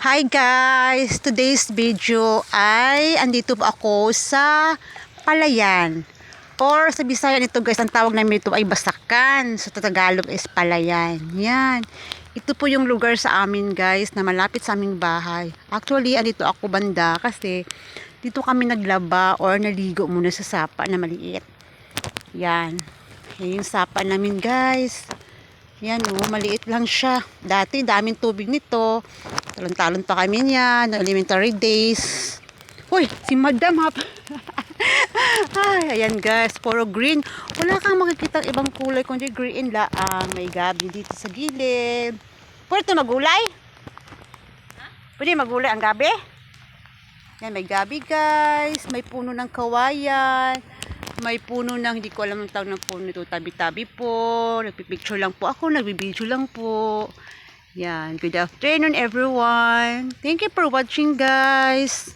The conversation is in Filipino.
Hi guys! Today's video ay andito ako sa Palayan. Or sa Bisaya nito guys, ang tawag namin ito ay Basakan. Sa Tagalog is Palayan. Yan. Ito po yung lugar sa amin guys na malapit sa aming bahay. Actually, andito ako banda kasi dito kami naglaba or naligo muna sa sapa na maliit. Yan. Yan yung sapa namin guys. Yan oh, maliit lang siya. Dati daming tubig nito. Talon-talon pa kami niyan, elementary days. Uy, si Madam hap. Ay, ayan guys, puro green. Wala kang makikita ibang kulay kundi green laang. May gabi dito sa gilid. Pwede magulay? Pwede magulay ang gabi? Yan, may gabi guys. May puno ng kawayan. May puno ng, hindi ko alam ang tawag ng puno ito. Tabi-tabi po. Nagpipicture lang po ako. Nagbibideo lang po. Yan. Good afternoon everyone. Thank you for watching guys.